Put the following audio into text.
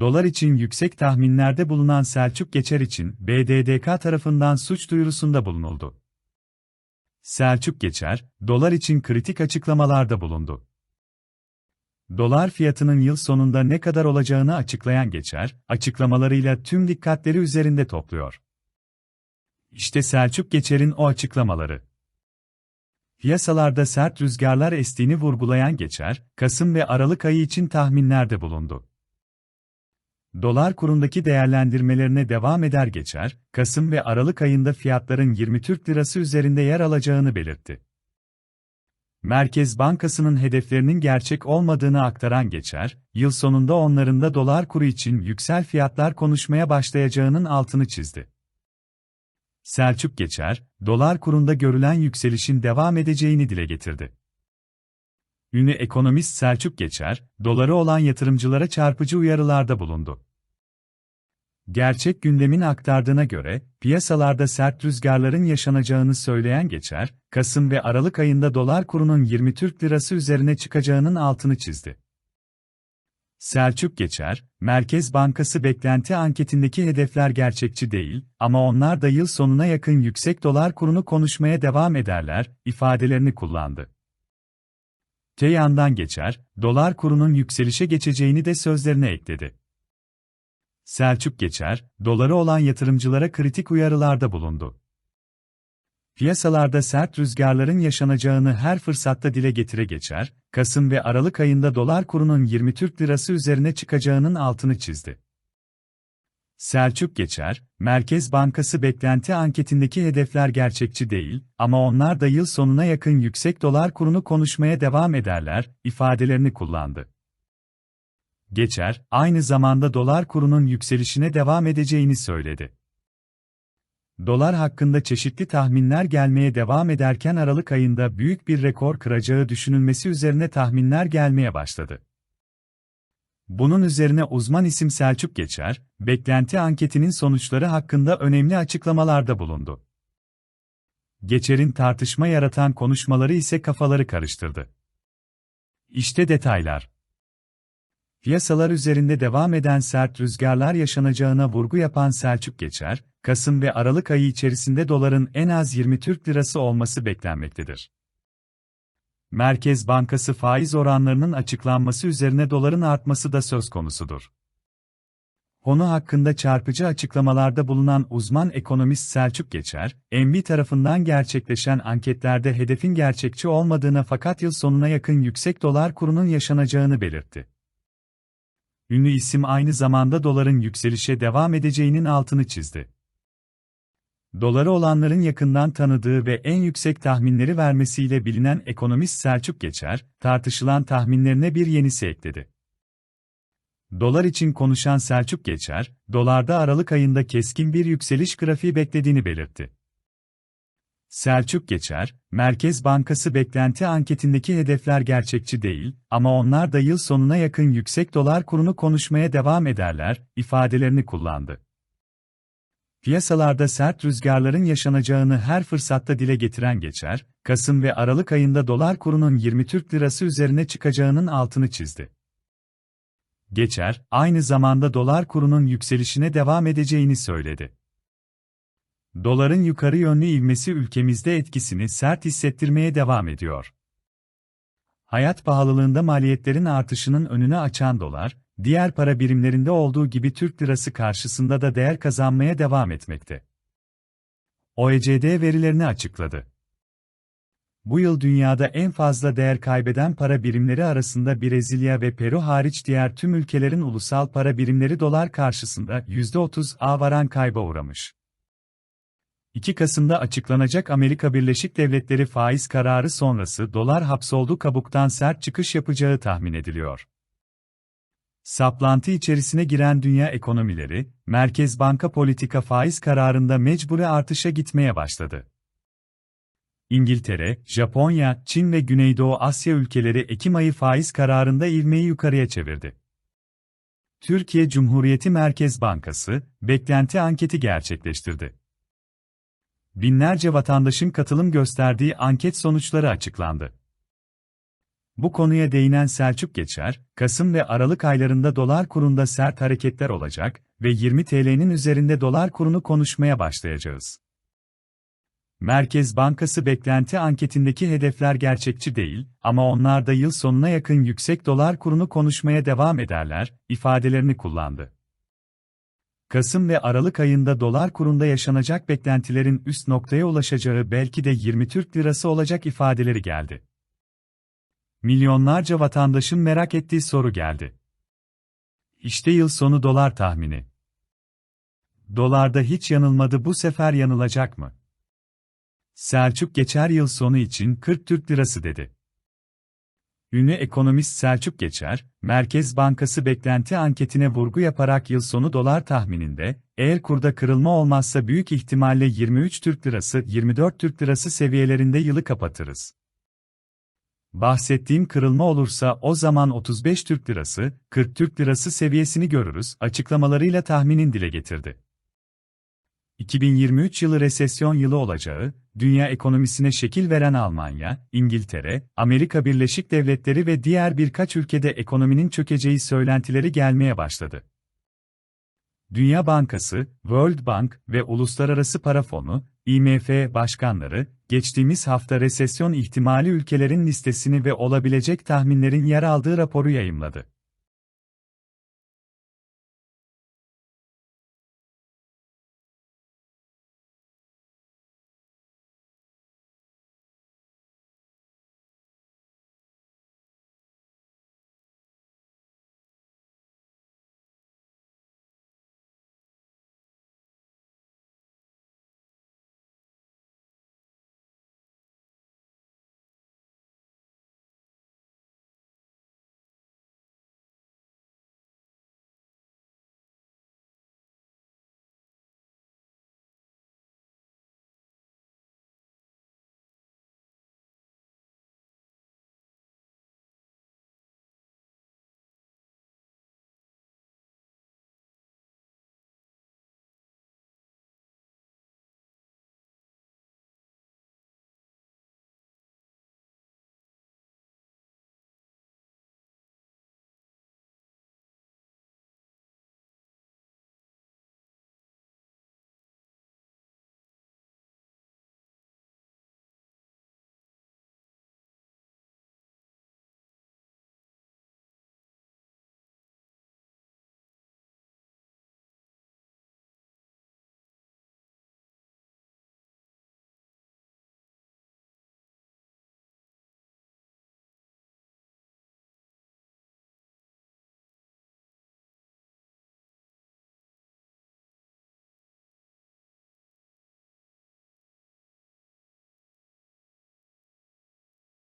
Dolar için yüksek tahminlerde bulunan Selçuk Geçer için BDDK tarafından suç duyurusunda bulunuldu. Selçuk Geçer, dolar için kritik açıklamalarda bulundu. Dolar fiyatının yıl sonunda ne kadar olacağını açıklayan Geçer, açıklamalarıyla tüm dikkatleri üzerinde topluyor. İşte Selçuk Geçer'in o açıklamaları. Piyasalarda sert rüzgarlar estiğini vurgulayan Geçer, Kasım ve Aralık ayı için tahminlerde bulundu. Dolar kurundaki değerlendirmelerine devam eder geçer, Kasım ve Aralık ayında fiyatların 20 Türk Lirası üzerinde yer alacağını belirtti. Merkez Bankası'nın hedeflerinin gerçek olmadığını aktaran geçer, yıl sonunda onların da dolar kuru için yüksel fiyatlar konuşmaya başlayacağının altını çizdi. Selçuk Geçer, dolar kurunda görülen yükselişin devam edeceğini dile getirdi. Ünlü ekonomist Selçuk Geçer, doları olan yatırımcılara çarpıcı uyarılarda bulundu. Gerçek gündemin aktardığına göre, piyasalarda sert rüzgarların yaşanacağını söyleyen Geçer, Kasım ve Aralık ayında dolar kurunun 20 Türk Lirası üzerine çıkacağının altını çizdi. Selçuk Geçer, Merkez Bankası beklenti anketindeki hedefler gerçekçi değil ama onlar da yıl sonuna yakın yüksek dolar kurunu konuşmaya devam ederler, ifadelerini kullandı. Te yandan geçer, dolar kurunun yükselişe geçeceğini de sözlerine ekledi. Selçuk Geçer, doları olan yatırımcılara kritik uyarılarda bulundu. Piyasalarda sert rüzgarların yaşanacağını her fırsatta dile getire geçer, Kasım ve Aralık ayında dolar kurunun 20 Türk Lirası üzerine çıkacağının altını çizdi. Selçuk Geçer, Merkez Bankası beklenti anketindeki hedefler gerçekçi değil ama onlar da yıl sonuna yakın yüksek dolar kurunu konuşmaya devam ederler, ifadelerini kullandı. Geçer, aynı zamanda dolar kurunun yükselişine devam edeceğini söyledi. Dolar hakkında çeşitli tahminler gelmeye devam ederken Aralık ayında büyük bir rekor kıracağı düşünülmesi üzerine tahminler gelmeye başladı. Bunun üzerine uzman isim Selçuk Geçer, beklenti anketinin sonuçları hakkında önemli açıklamalarda bulundu. Geçer'in tartışma yaratan konuşmaları ise kafaları karıştırdı. İşte detaylar. Piyasalar üzerinde devam eden sert rüzgarlar yaşanacağına vurgu yapan Selçuk Geçer, Kasım ve Aralık ayı içerisinde doların en az 20 Türk Lirası olması beklenmektedir. Merkez Bankası faiz oranlarının açıklanması üzerine doların artması da söz konusudur. Konu hakkında çarpıcı açıklamalarda bulunan uzman ekonomist Selçuk Geçer, MB tarafından gerçekleşen anketlerde hedefin gerçekçi olmadığına fakat yıl sonuna yakın yüksek dolar kurunun yaşanacağını belirtti. Ünlü isim aynı zamanda doların yükselişe devam edeceğinin altını çizdi. Doları olanların yakından tanıdığı ve en yüksek tahminleri vermesiyle bilinen ekonomist Selçuk Geçer, tartışılan tahminlerine bir yenisi ekledi. Dolar için konuşan Selçuk Geçer, dolarda Aralık ayında keskin bir yükseliş grafiği beklediğini belirtti. Selçuk Geçer, Merkez Bankası beklenti anketindeki hedefler gerçekçi değil ama onlar da yıl sonuna yakın yüksek dolar kurunu konuşmaya devam ederler, ifadelerini kullandı. Piyasalarda sert rüzgarların yaşanacağını her fırsatta dile getiren Geçer, Kasım ve Aralık ayında dolar kurunun 20 Türk Lirası üzerine çıkacağının altını çizdi. Geçer, aynı zamanda dolar kurunun yükselişine devam edeceğini söyledi. Doların yukarı yönlü ivmesi ülkemizde etkisini sert hissettirmeye devam ediyor. Hayat pahalılığında maliyetlerin artışının önünü açan dolar, diğer para birimlerinde olduğu gibi Türk lirası karşısında da değer kazanmaya devam etmekte. OECD verilerini açıkladı. Bu yıl dünyada en fazla değer kaybeden para birimleri arasında Brezilya ve Peru hariç diğer tüm ülkelerin ulusal para birimleri dolar karşısında %30'a varan kayba uğramış. 2 Kasım'da açıklanacak Amerika Birleşik Devletleri faiz kararı sonrası dolar hapsoldu kabuktan sert çıkış yapacağı tahmin ediliyor. Saplantı içerisine giren dünya ekonomileri, Merkez Banka politika faiz kararında mecburi artışa gitmeye başladı. İngiltere, Japonya, Çin ve Güneydoğu Asya ülkeleri Ekim ayı faiz kararında ivmeyi yukarıya çevirdi. Türkiye Cumhuriyeti Merkez Bankası, beklenti anketi gerçekleştirdi. Binlerce vatandaşın katılım gösterdiği anket sonuçları açıklandı. Bu konuya değinen Selçuk Geçer, Kasım ve Aralık aylarında dolar kurunda sert hareketler olacak ve 20 TL'nin üzerinde dolar kurunu konuşmaya başlayacağız. Merkez Bankası beklenti anketindeki hedefler gerçekçi değil ama onlar da yıl sonuna yakın yüksek dolar kurunu konuşmaya devam ederler ifadelerini kullandı. Kasım ve Aralık ayında dolar kurunda yaşanacak beklentilerin üst noktaya ulaşacağı belki de 20 Türk lirası olacak ifadeleri geldi. Milyonlarca vatandaşın merak ettiği soru geldi. İşte yıl sonu dolar tahmini. Dolarda hiç yanılmadı bu sefer yanılacak mı? Selçuk geçer yıl sonu için 40 Türk lirası dedi. Ünlü ekonomist Selçuk Geçer, Merkez Bankası beklenti anketine vurgu yaparak yıl sonu dolar tahmininde, eğer kurda kırılma olmazsa büyük ihtimalle 23 Türk lirası 24 Türk lirası seviyelerinde yılı kapatırız. Bahsettiğim kırılma olursa o zaman 35 Türk lirası, 40 Türk lirası seviyesini görürüz açıklamalarıyla tahminin dile getirdi. 2023 yılı resesyon yılı olacağı, dünya ekonomisine şekil veren Almanya, İngiltere, Amerika Birleşik Devletleri ve diğer birkaç ülkede ekonominin çökeceği söylentileri gelmeye başladı. Dünya Bankası, World Bank ve Uluslararası Para Fonu, IMF başkanları, geçtiğimiz hafta resesyon ihtimali ülkelerin listesini ve olabilecek tahminlerin yer aldığı raporu yayımladı.